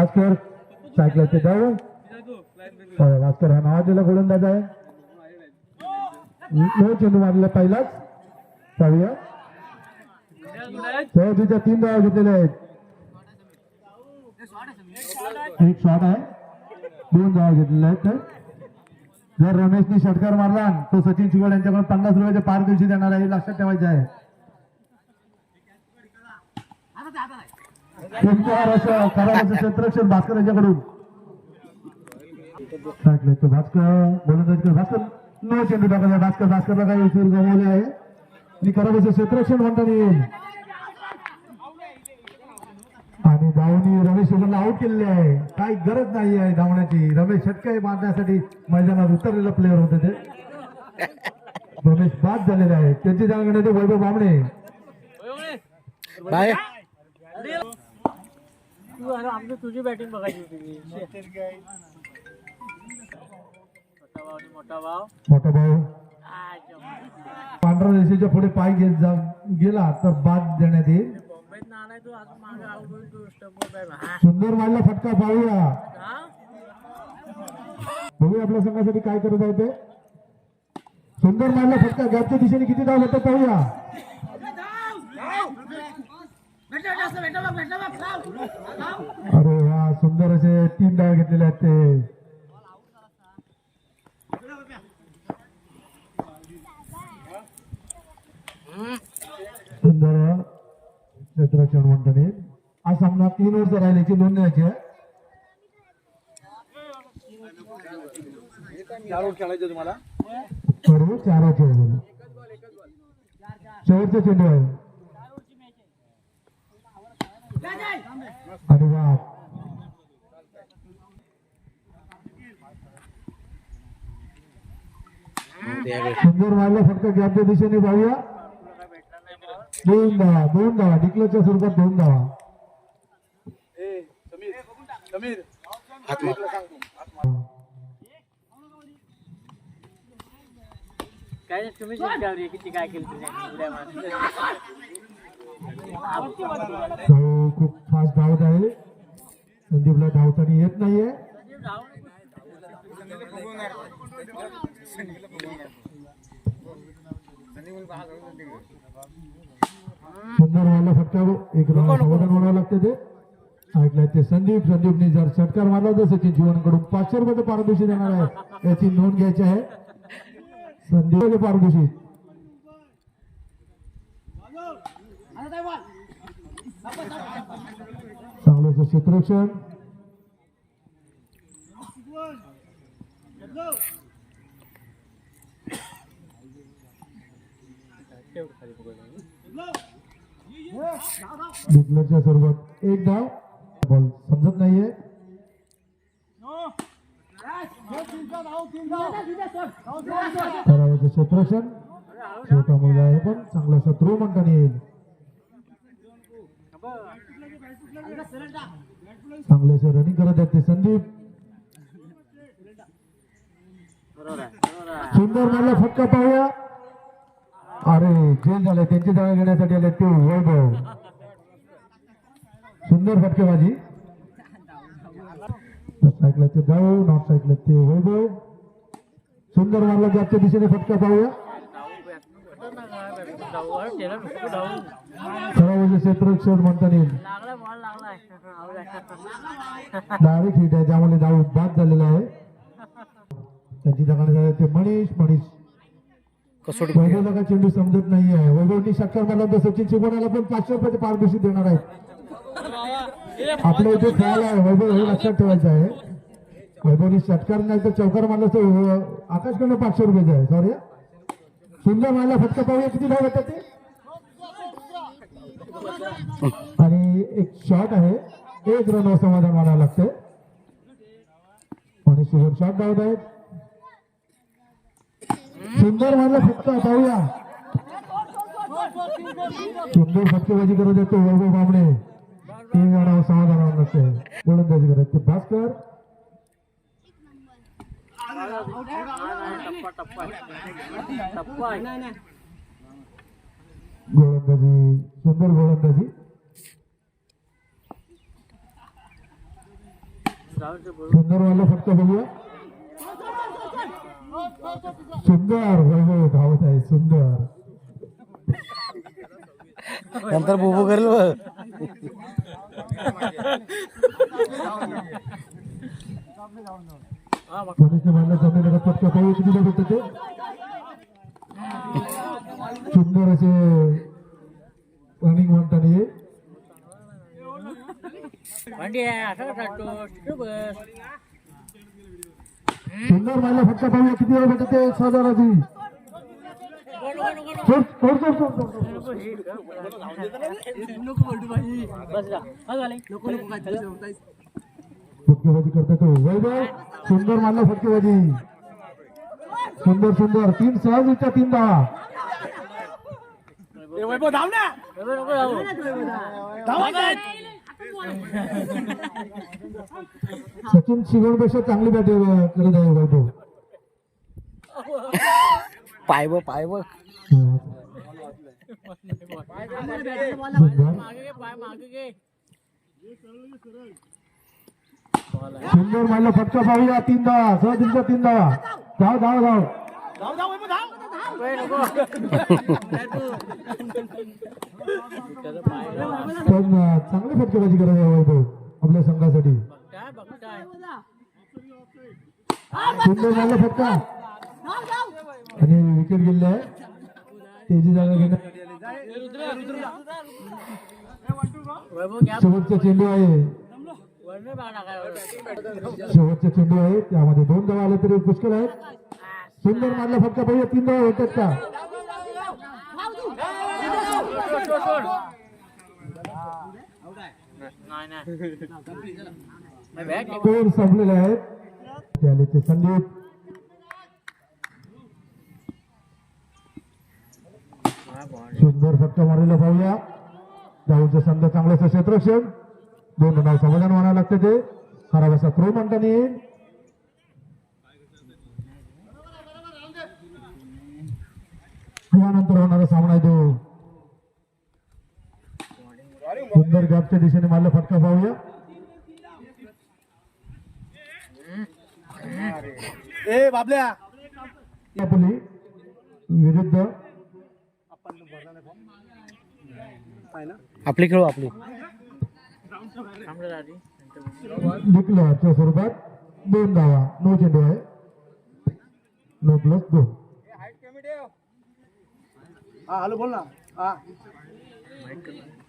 भास्कर सायकलचे डाव भास्कर हा नावाजलेला गोलंदाज आहे. नो चेंडू मारलेला पहिलाच. पाहूया. सहजीच्या तीन धावा घेतलेल्या आहेत. एक शॉट आहे. दोन धावा घेतलेल्या आहेत तर. जर रमेशने षटकार मारला तो सचिन शिवड यांच्याकडून पन्नास रुपयाचे पार दिवशी देणार आहे हे लक्षात ठेवायचे आहे. तुमच्या रस- क्षेत्ररक्षण भास्कर यांच्याकडून. टाकले भास्कर बोलत भास्कर? न चेंडू टाकायचा भास्कर भास्करला काही उशीर गमावले आहे. मी कराराचं क्षेत्ररक्षण म्हणता येईल आणि धावणी रमेश शिवला आउट केलेले आहे. काही गरज नाही आहे धावण्याची. रमेश षटके मारण्यासाठी मैदानात उतरलेला प्लेअर होते ते. रमेश बाद झालेले आहे त्यांची जागा घेण्याचे वैभव बामणे. तू अरे आमची तुझी बॅटिंग बघायची होती मोठा भाव मोठा भाऊ. पांढरा रेषेच्या पुढे पाय घेत जा गेला तर बाद देण्यात येईल? सुंदर मारला फटका पाहूया? बघूया आपल्या संघासाठी काय करत आहे ते. सुंदर मारला फटका गॅपच्या दिशेने किती धाव होतं पाहूया. अरे वा सुंदर असे तीन धाव घेतलेले आहेत ते. सुंदर क्षेत्ररक्षण म्हणताने हा सामना तीन वर्ष राहिल्याची नोंद द्यायची आहे. खेळायचं तुम्हाला? चार चेंडू शेवटचा चेंडू आहे. सुंदर मारला फक्त गॅपच्या दिशेने पाहूया दोन धावा दोन धावा. डिक्लरच्या स्वरूपात दोन धावा. समीर काय विचारली किती काय केलं खूप फास्ट धावत आहे. संदीपला धावताना येत नाहीये. सुंदर मारला फटका एक समाधान म्हणावं लागते ते. ऐकलंय ते संदीप. संदीपने जर षटकार मारला तर सचिन जीवनकडून पाचशे रुपयाचं पारितोषिक देणार आहे. याची नोंद घ्यायची आहे. संदीप पारितोषिक चांगलं क्षेत्ररक्षण. डिक्लेअरच्या स्वरूपात एक धाव बॉल समजत नाहीये. सरावाचं क्षेत्ररक्षण. छोटा मुलगा आहे पण चांगला शत्रू म्हणता येईल. चांगले रनिंग करत आहेत ते संदीप. सुंदर मारला फटका पाहूया. अरे जेल झाले त्यांची जागा घेण्यासाठी आले ते वैभव. सुंदर फटकेबाजी. सायकलचे धाव नॉट सायकल ते वैभव. सुंदर मारला जागच्या दिशेने फटका पाहूया. म्हणता येईल. डायरेक्ट हिट आहे त्यामुळे धाव बाद झालेला आहे. त्यांची जागा झाले ते मनीष मनीष. कसोटी वैभवला का चेंडू समजत नाही आहे वैभवनी मारला तर सचिन शिकवण्याला पण पाचशे रुपयाचे पारितोषिक देणार आहेत. आपल्या इथे खेळायला आहे वैभव हे लक्षात ठेवायचं आहे. वैभवनी षटकार नाही तर चौकार मारला तर आकाशकडनं पाचशे रुपयाचे आहे सॉरी सुंदर मारला फटका पाहूया किती धाव येतात ते. आणि एक शॉट आहे. एक रन समाधान मानावं लागतंय. आणि शिवण शॉट धावत आहेत सुंदर म्हणलं फक्त पाहूया. सुंदर फटकेबाजी करत येतो वैभव बाबणे तीन जणांवर समाधान नसते गोलंदाजी करत ते भास्कर. गोलंदाजी सुंदर गोलंदाजी सुंदर वाला फक्त बघूया सुंदर वैभव धावत आहे सुंदर. नंतर बुबू करेल. मनुष्य मानला जमिनीला पटका पाहू किती ते? सुंदर असे रनिंग म्हणताना ये भांडी आहे असं काढतो तिकडे बस सुंदर मारला फटका पाहूया किती वेळ भेटत फटकेबाजी करता तो. वैभव सुंदर मारला फटकेबाजी. सुंदर सुंदर. तीन सहज इच्छा तीन दहा. वैभव धाव ना. सचिन शिगोणपेक्षा चांगली बॅटिंग करत आहे वैभव पाय बघ पाय बघ. सुंदर मारला फटका पाहूया तीन दहा सहज इच्छा तीन दहा धाव धाव. धाव धाव धाव वैभव धाव ए, नको पण चांगली फटकेबाजी करत हवा वैभव आपल्या संघासाठी. सुंदर फटका. आणि विकेट गेले आहे. त्याची जागा घेणं शेवटचा चेंडू आहे. वरनं शेवटचा चेंडू आहे. त्यामध्ये दोन धावा आले तरी पुष्कळ आहेत. सुंदर मारला फटका पाहिजे तीन धावा होतात का? स्कोर संपलेले आहेत. ते ते संदीप. सुंदर फटका मारलेला पाहूया. जाऊचं संघ चांगल्याचं क्षेत्रक्षण दोन नाव समाधान म्हणावं लागते ते. खराब असा क्रो म्हणताना येईल. यानंतर होणारा सामना आहे तो. सुंदर गॅपच्या दिशेने मारला फटका पाहूया. ए बाबल्या. आपली विरुद्ध. आपली खेळू आपली. स्वरूपात दोन धावा. नो चेंडू आहे. नो प्लस दोन. हा हॅलो बोल ना. हा.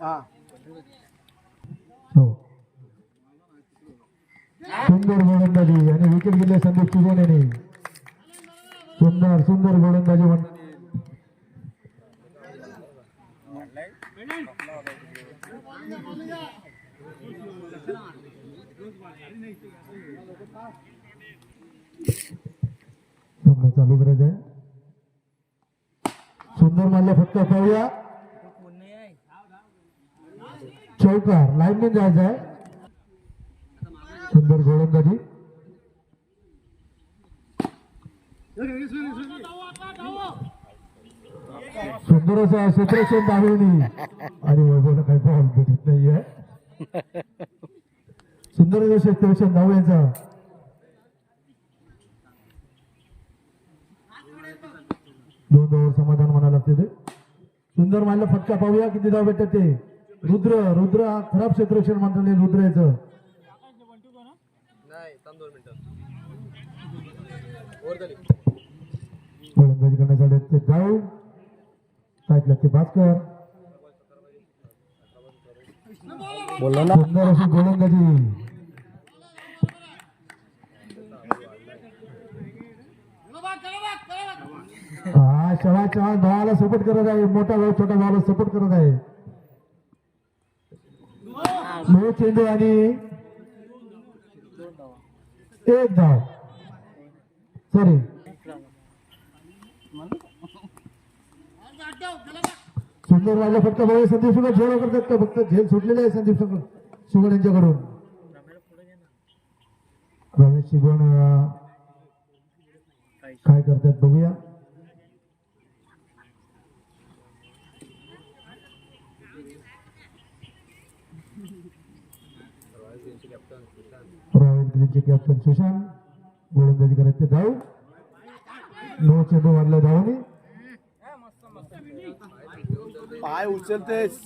हा. हो. सुंदर गोलंदाजी आणि विकेट गेले संदीप सुगन यांनी सुंदर सुंदर गोलंदाजी म्हण हो, चालू करायचं आहे. सुंदर मारले फक्त पाहूया. चौकार लाईन जायचं आहे. सुंदर गोलंदाजी. सुंदर असा क्षेत्रक्षण दाबवणी आणि वैभवला काही बॉल भेटत नाहीये. सुंदर असं क्षेत्रक्षण यांचा. दोन ओव्हर समाधान म्हणायला लागते ते. सुंदर मारला फटका पाहूया किती धाव भेटत ते. रुद्र रुद्र खराब क्षेत्रक्षण म्हणतात रुद्र याचं गोलंदाजी करण्यासाठी ते जाऊ. साईडला ते भास्कर. बोललो ना. सुंदर अशी गोलंदाजी. हा चहा चव्हाण भावाला सपोर्ट करत आहे. मोठा भाऊ छोटा भावाला सपोर्ट करत आहे. चेंडू आणि एक धाव. सॉरी सुंदर राजा फक्त भाऊ संदीप सुगड झेल करतात का? फक्त झेल सुटलेले आहे संदीप सुगड. सुगड यांच्याकडून. रमेश शिगवण काय करतात बघूया. त्यांचे कॅप्टन सुशांत गोलंदाजी करत ते धाव नो चेंडू मारले धावणी. पाय उचलतेस.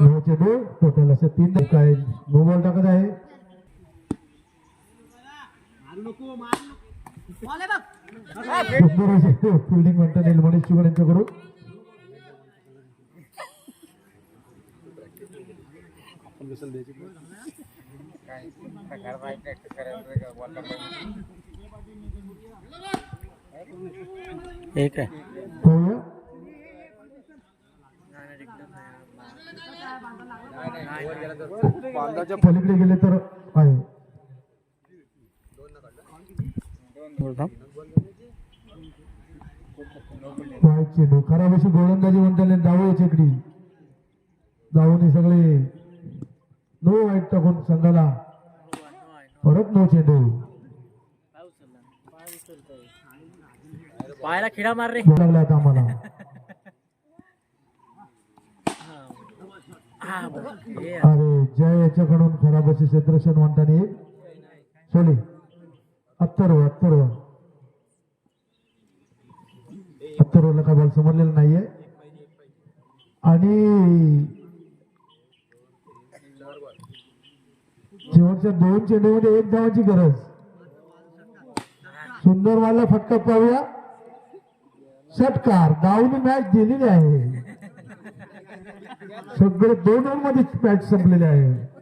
नो चेंडू टोटल असे तीन काय नो बॉल टाकत आहे. येईल चुगड यांच्याकडून एक आहे. बांधाच्या पलीकडे गेले तर आहे खराब अशी गोलंदाजी म्हणताना धाव याची इकडे धावून सगळे. नो वाईट टाकून संघाला? परत नो चेंडू. पायाला खिडा मार रे. गोल लागला आता आम्हाला. अरे जय याच्याकडून खराब असे क्षेत्रक्षण म्हणताना सोली. अत्तरव अत्तरव अत्तरवला का बॉल समजलेला नाहीये. आणि शेवटच्या दोन चेंडूमध्ये एक धावाची गरज. सुंदर वाला फटका पाहूया. षटकार डावनी मॅच दिलेली आहे. सगळे दोन ओव्हरमध्ये मॅच संपलेली आहे.